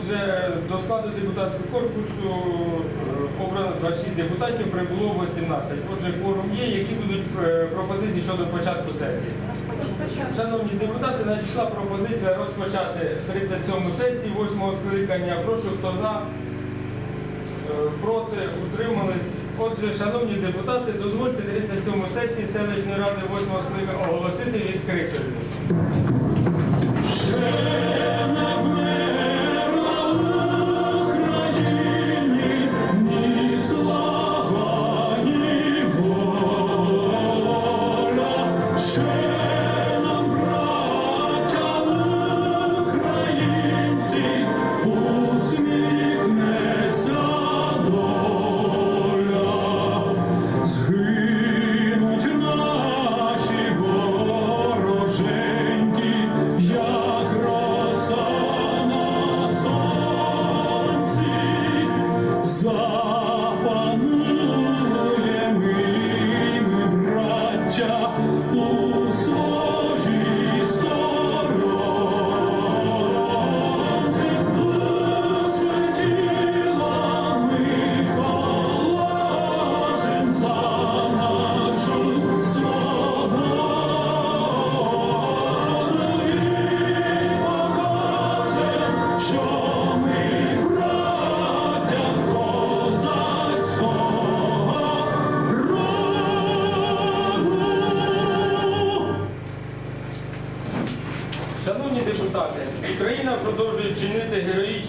Отже, до складу депутатського корпусу е, обрано 26 депутатів, прибуло 18. Отже, кворум є. Які будуть е, пропозиції щодо початку сесії? Шановні депутати, надійшла пропозиція розпочати 37 сесію 8 скликання. Прошу, хто за, Е, проти, утримались. Отже, шановні депутати, дозвольте 37 сесії селищної ради 8 скликання оголосити відкритою. Браття, у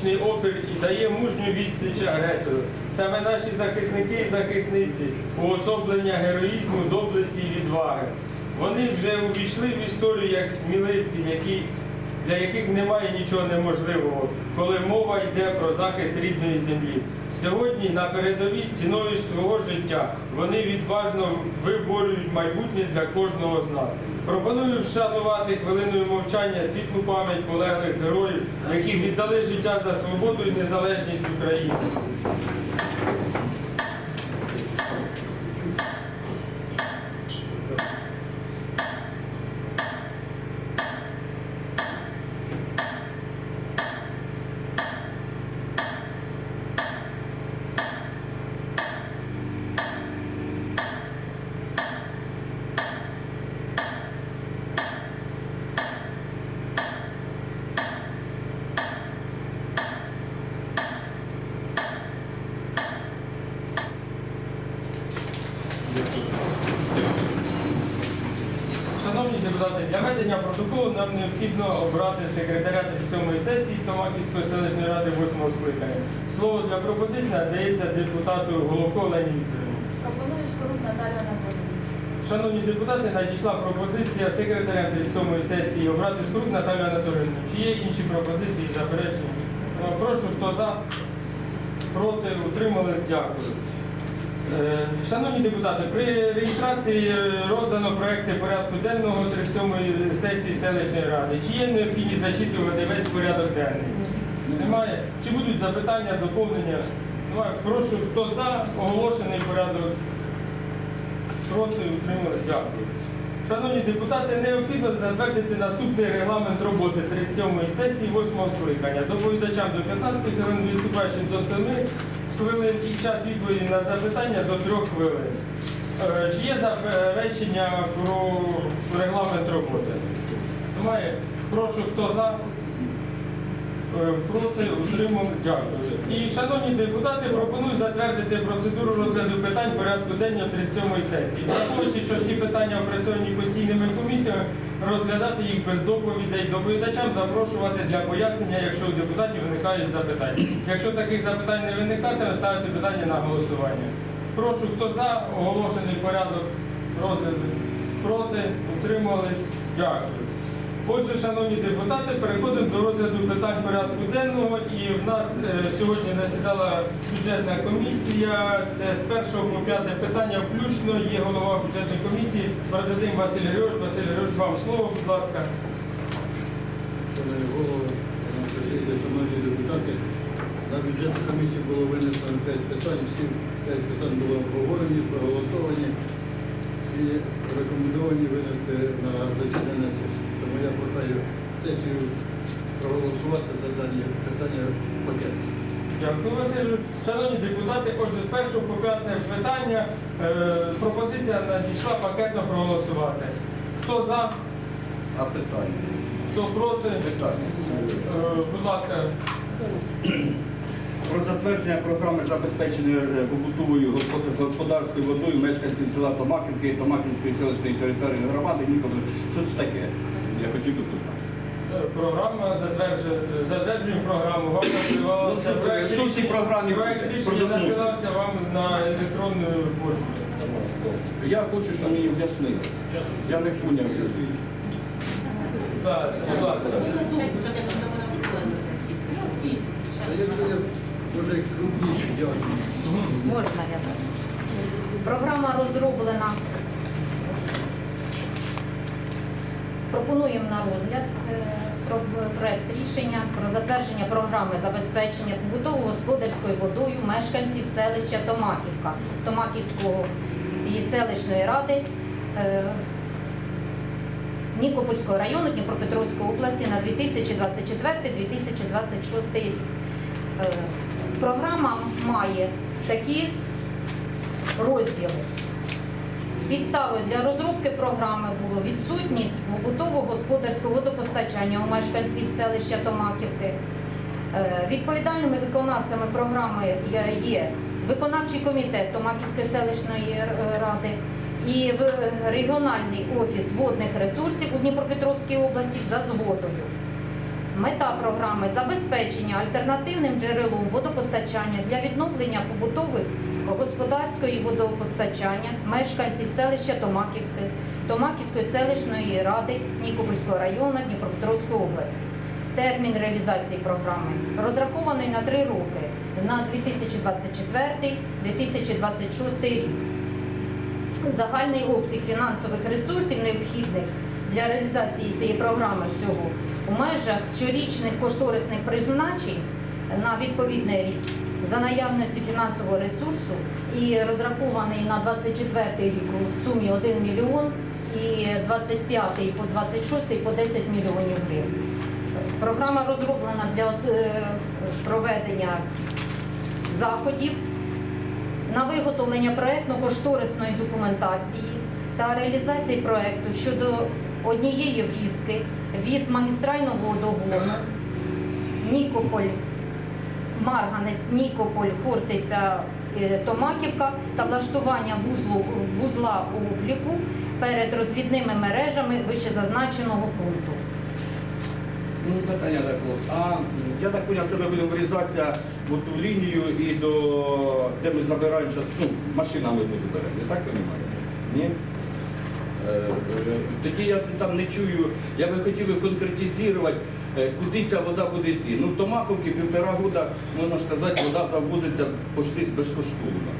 героїчний опір і дає мужню відсіч агресору. Саме наші захисники і захисниці уособлення героїзму, доблесті і відваги. Вони вже увійшли в історію як сміливці, які, для яких немає нічого неможливого, коли мова йде про захист рідної землі. Сьогодні на передовій ціною свого життя вони відважно виборюють майбутнє для кожного з нас. Пропоную вшанувати хвилиною мовчання світлу пам'ять полеглих героїв, які віддали життя за свободу і незалежність України. Шановні депутати, для ведення протоколу нам необхідно обрати секретаря 37-ї сесії Томаківської селищної ради 8-го скликання. Слово для пропозиції надається депутату Головко Олені Вікторівні. Пропоную скоруп Наталію Анатолійовну. Шановні депутати, надійшла пропозиція секретаря 37-ї сесії обрати Скрук Наталію Анатолійовну. Чи є інші пропозиції і заперечення? Прошу, хто за, проти, утримались, дякую. Е, Шановні депутати, при реєстрації роздано проекти порядку денного 37-ї сесії селищної ради. Чи є необхідність зачитувати весь порядок денний? Немає. Чи будуть запитання, доповнення? Немає. Прошу, хто за оголошений порядок проти утримались. Дякую. Шановні депутати, необхідно затвердити наступний регламент роботи 37-ї сесії 8-го скликання. Доповідачам до 15 хвилин, виступаючим до 7 хвилин і час відповіді на запитання до 3 хвилин. Е, Чи є заперечення про регламент роботи? Немає. Прошу, хто за? Е, Проти утримав. Дякую. І, шановні депутати, пропоную затвердити процедуру розгляду питань порядку денного 37-ї сесії. Враховуючи, що всі питання опрацьовані постійними комісіями, розглядати їх без доповідей доповідачам, запрошувати для пояснення, якщо у депутатів виникають запитання. Якщо таких запитань не виникатиме, ставити питання на голосування. Прошу, хто за оголошений порядок розгляду, проти, утримались. Дякую. Отже, шановні депутати, переходимо до розгляду питань порядку денного. І в нас е, сьогодні засідала бюджетна комісія. Це з першого по п'яте питання включно. Є голова бюджетної комісії. Передадим Василь Григорович. Василь Григорович, вам слово, будь ласка. Шановні голови, шановні депутати, на бюджетну комісію було винесено 5 питань, 5 питань були обговорені, проголосовані і рекомендовані винести на засідання сесії. Тому я прохаю сесію проголосувати за дані питання пакет. Дякую, Василю. Шановні депутати, отже, з першого по п'яте питання е, пропозиція надійшла пакетно проголосувати. Хто за, А питання? хто проти? Питання. Е, будь ласка, Про затвердження програми забезпечення е, побутовою госпо- господарською водою мешканців села Томаківки, Томаківської селищної територіальної громади Ніколи. Що це таке? Я хотів би познати. е, програма затверджує, затверджуємо програму. Вам надсилався Ну, що- проект що в рішення- програмі Проект рішення надсилався вам на електронну пошту. Я хочу, щоб мені в'яснили. Я не поняв. Так, будь ласка. Якщо я може крупніше, дякую. Можна я так? Програма розроблена. Пропонуємо на розгляд е, про- проект рішення про затвердження програми забезпечення побутово-господарською водою мешканців селища Томаківка, Томаківського і селищної ради е, Нікопольського району Дніпропетровської області на 2024-2026 рік. Програма має такі розділи. Підставою для розробки програми було відсутність побутово-господарського водопостачання у мешканців селища Томаківки. Е, Відповідальними виконавцями програми є- виконавчий комітет Томаківської селищної ради і регіональний офіс водних ресурсів у Дніпропетровській області за згодою. Мета програми забезпечення альтернативним джерелом водопостачання для відновлення побутових господарської водопостачання мешканців селища Томаківське, Томаківської селищної ради Нікопольського району Дніпропетровської області. Термін реалізації програми розрахований на три роки на 2024-2026 рік. Загальний обсяг фінансових ресурсів необхідних для реалізації цієї програми всього у межах щорічних кошторисних призначень на відповідний рік за наявності фінансового ресурсу і розрахований на 24 рік у сумі 1 мільйон і 25 по 26 по 10 мільйонів гривень. Програма розроблена для е, проведення заходів на виготовлення проектно-кошторисної документації та реалізації проекту щодо однієї врізки від магістрального водогону Нікополь, Марганець, Нікополь, Хортиця, е, Томаківка та влаштування вузлу, вузла обліку перед розвідними мережами вищезазначеного пункту. Ну, питання такого. А я так поняв, це ми будемо врізатися в ту лінію і до де ми забираємо час, ну, машинами воду беремо. Я так розумію? Ні? Е, Тоді я там не чую, я би хотів би конкретизувати, е, куди ця вода буде йти. Ну, в Томаковці півтора года, можна сказати, вода завозиться почти безкоштовно.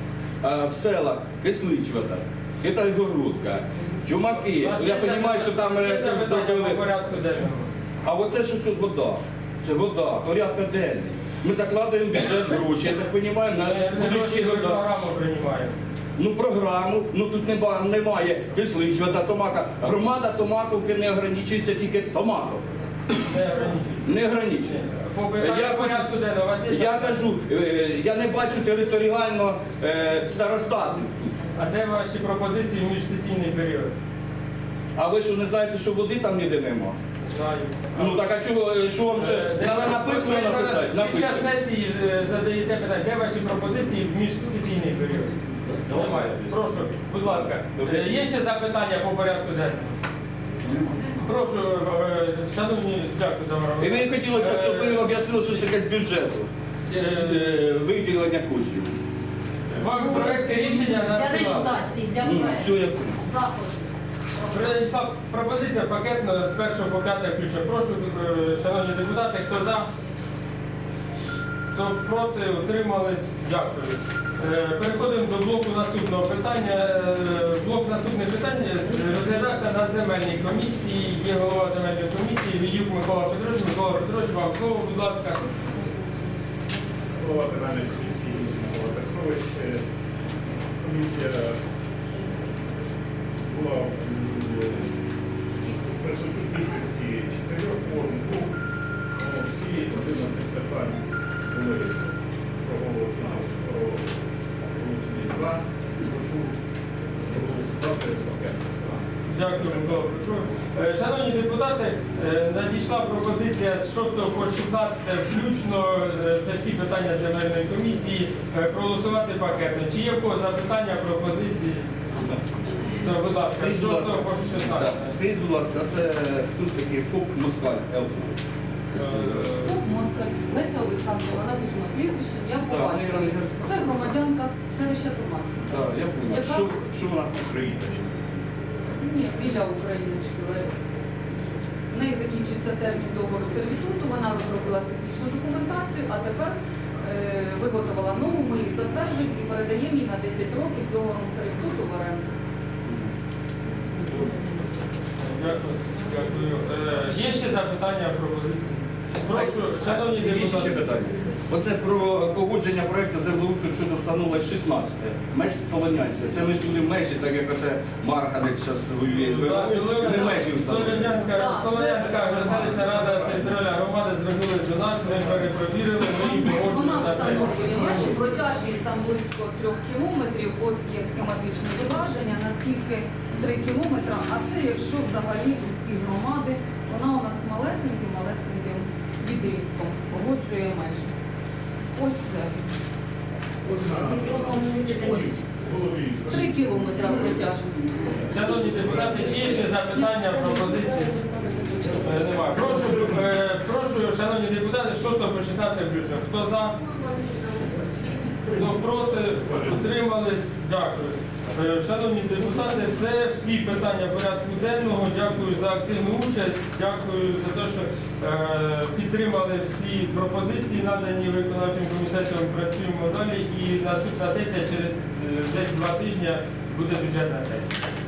А в селах Кислич вода, Китайгородка, Чумаки. Я розумію, що там е, зробили. А оце що тут вода? Це вода, порядка денний. Ми закладаємо бюджет гроші, я так розумію, на будущі вода. Ну програму, ну тут нема- немає кислич, вода, томака. Громада Томаковки не ограничується тільки Томаков. Не ограничується. Я Я кажу, е, я не бачу територіально е, старостатів. А де ваші пропозиції в міжсесійний період? А ви що не знаєте, що води там ніде нема? Знаю. Ну так а чого, е, що вам Е, це? написано написати? Під час сесії е, задаєте питання, де ваші пропозиції в міжсесійний період? Немає. Прошу, будь ласка. Е, Є ще запитання по порядку денному? Прошу, е, шановні, дякую, Тамара. І мені хотілося, щоб ви об'яснили, що це таке з бюджету. Е, Виділення коштів. Вам проекти рішення Для реалізації, для Ну, проекту пропозиція пакетно з 1 по 5 включно. Прошу, е, шановні депутати, хто за, хто проти, утримались. Дякую. Е, Переходимо до блоку наступного питання. Е, Блок наступних питань е, розглядався на земельній комісії. Є голова земельної комісії, Відюк Микола Петрович. Микола Петрович, вам слово, будь ласка. Голова Федеральної комісії Микола Петрович. Комісія була в присутній кількості чотирьох форм Дякую, Микола Петрович. Е, Шановні депутати, е, надійшла пропозиція з 6 по 16 включно, е, це всі питання земельної комісії, е, проголосувати пакетно. Чи є в кого запитання, пропозиції? Це, будь ласка, з 6 по 16. Скажіть, будь ласка, це хтось такий ФОП Москаль ЛП. Е, Фоп Москаль, Леся Олександрова, написано прізвище, я побачила. Це громадянка селища Туман. Так, я понял. Яка? Що, що вона Україна? Ні, біля Україночки. Леся. В неї закінчився термін договору сервітуту, вона розробила технічну документацію, а тепер е, виготовила нову, ми її затверджуємо і передаємо їй на 10 років договором сервітуту в оренду. Дякую. Дякую. Е, Є ще запитання, пропозиції? Прошу, шановні депутати. Оце про погодження проекту землеустрою щодо встановлення 16 меж Солонянська. Це ми ж були межі, так як оце Марганець зараз воює. Ми межі встановили. Солонянська селищна рада територіальна громада звернулась до нас, ми перепровірили, ми їм Вона на це. встановлює межі, протяжність там близько трьох кілометрів. Ось є схематичне зображення, наскільки три кілометри, а це якщо взагалі усі громади, вона у нас малесеньким, малесеньким відрізком погоджує межі. Ось це. Три кілометри протяжність. Шановні депутати, чи є ще запитання, пропозиції? Е. Прошу, е, прошу, шановні депутати, з 6 по 16 включно. Хто за? Хто проти? Утримались? Дякую. Е, Шановні депутати, це всі питання порядку денного. Дякую за активну участь. Дякую за те, що е, підтримали всі пропозиції, надані виконавчим комітетом. Працюємо далі. І наступна сесія через е, десь два тижні буде бюджетна сесія.